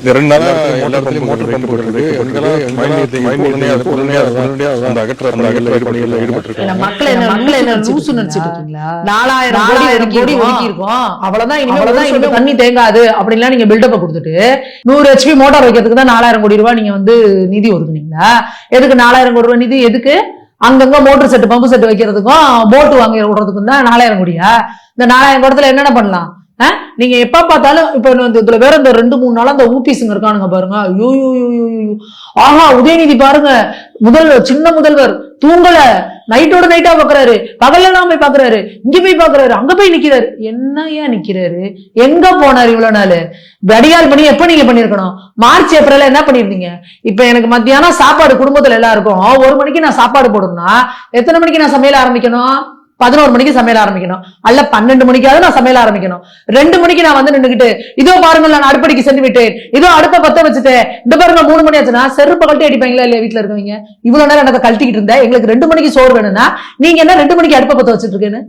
இந்த ரெண்டு நாளா எல்லா இடத்துலயும் மோட்டர் பம்பு போட்டுருக்கு எங்கெல்லாம் மழை நீர் தேங்கி உடனே அது உடனே அது உடனே அது அந்த அகற்ற பணிகள்ல ஈடுபட்டு ஈடுபட்டிருக்காங்க மக்கள் என்ன மக்கள் என்ன லூசு நினைச்சிட்டு இருக்கீங்களா நாலாயிரம் நாலாயிரம் கோடி ஒதுக்கி இருக்கோம். அவ்வளவுதான் இனிமே தண்ணி தேங்காது அப்படின்லாம் நீங்க பில்டப் கொடுத்துட்டு நூறு ஹெச்பி மோட்டார் வைக்கிறதுக்கு தான் நாலாயிரம் கோடி ரூபாய் நீங்க வந்து நிதி ஒதுக்குனீங்களா? எதுக்கு நாலாயிரம் கோடி ரூபாய் நிதி? எதுக்கு? அங்கங்க மோட்டர் செட் பம்பு செட் வைக்கிறதுக்கும் போட்டு வாங்கி விடுறதுக்கும் தான் நாலாயிரம் கோடியா? இந்த நாலாயிரம் கோடத்துல என்னென்ன பண்ணலாம்? நீங்க எப்ப பார்த்தாலும் இப்ப இந்த இதுல வேற இந்த ரெண்டு மூணு நாளா அந்த ஊபிஸுங்க இருக்கானுங்க பாருங்க. ஐயோ ஆஹா உதயநிதி பாருங்க. முதல்வர் சின்ன முதல்வர் தூங்கல. நைட்டோட நைட்டா பாக்குறாரு. பகல்லாம் போய் பாக்குறாரு. இங்க போய் பாக்குறாரு. அங்க போய் நிக்கிறாரு. என்ன ஏன் நிக்கிறாரு? எங்க போனாரு இவ்வளவு நாள்? வடிகால் பண்ணி எப்ப நீங்க பண்ணிருக்கணும்? மார்ச் ஏப்ரல்ல என்ன பண்ணிருந்தீங்க? இப்ப எனக்கு மத்தியானம் சாப்பாடு குடும்பத்துல எல்லாருக்கும். ஒரு மணிக்கு நான் சாப்பாடு போடணும்னா எத்தனை மணிக்கு நான் சமையல் ஆரம்பிக்கணும்? பதினோரு மணிக்கு சமையல் ஆரம்பிக்கணும். அல்ல பன்னெண்டு மணிக்காவது நான் சமையல் ஆரம்பிக்கணும். ரெண்டு மணிக்கு நான் வந்து நின்னுகிட்டு இதோ பாருங்க நான் அடுப்படிக்கு சென்று விட்டேன். இதோ அடுப்ப பத்த வச்சுட்டேன். இந்த பாருங்க மூணு மணி ஆச்சுன்னா செருப்பு கழட்டி அடிப்பாங்களா இல்லையா வீட்டுல இருக்கவங்க? இவ்வளவு நேரம் எனக்கு கழட்டிக்கிட்டு இருந்தேன். எங்களுக்கு ரெண்டு மணிக்கு சோறு வேணும்னா நீங்க என்ன ரெண்டு மணிக்கு அடுப்ப பத்த வச்சுட்டு இருக்கேன்னு?